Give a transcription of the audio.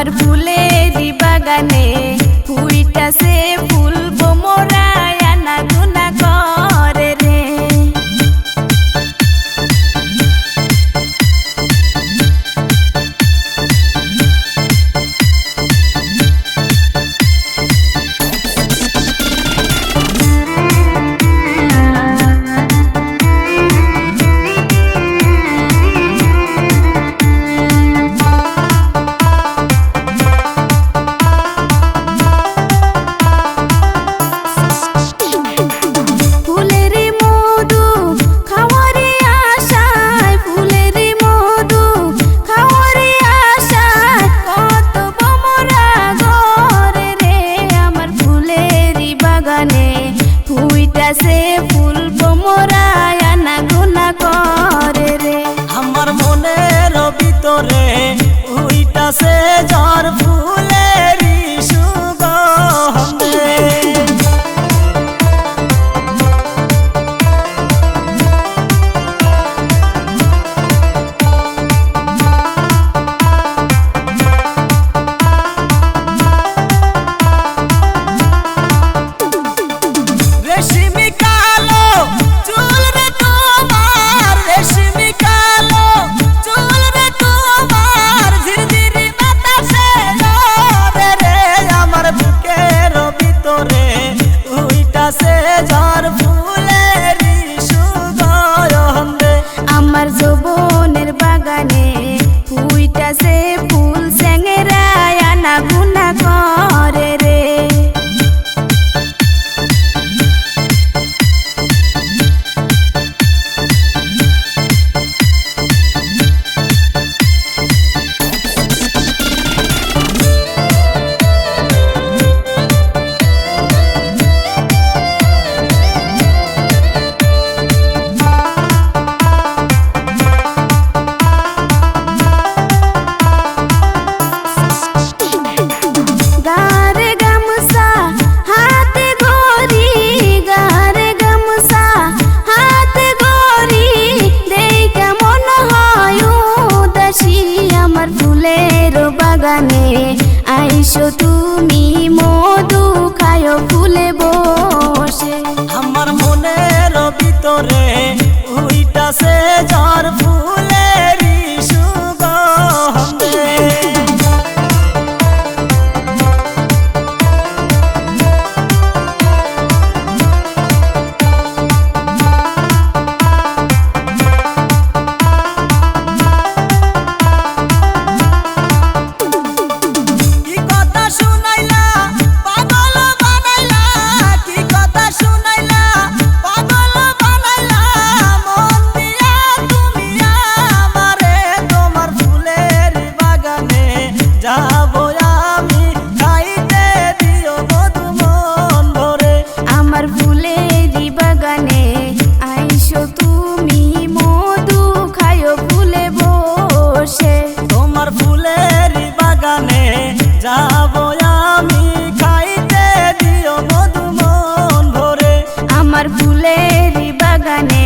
আমার ফুলের বাগানে ফুলটা সে ফুল hacer. বাগানে আইসো তুমি মধু খায় ফুলে বসে। আমার মনের ভিতরে আমার ফুলের বাগানে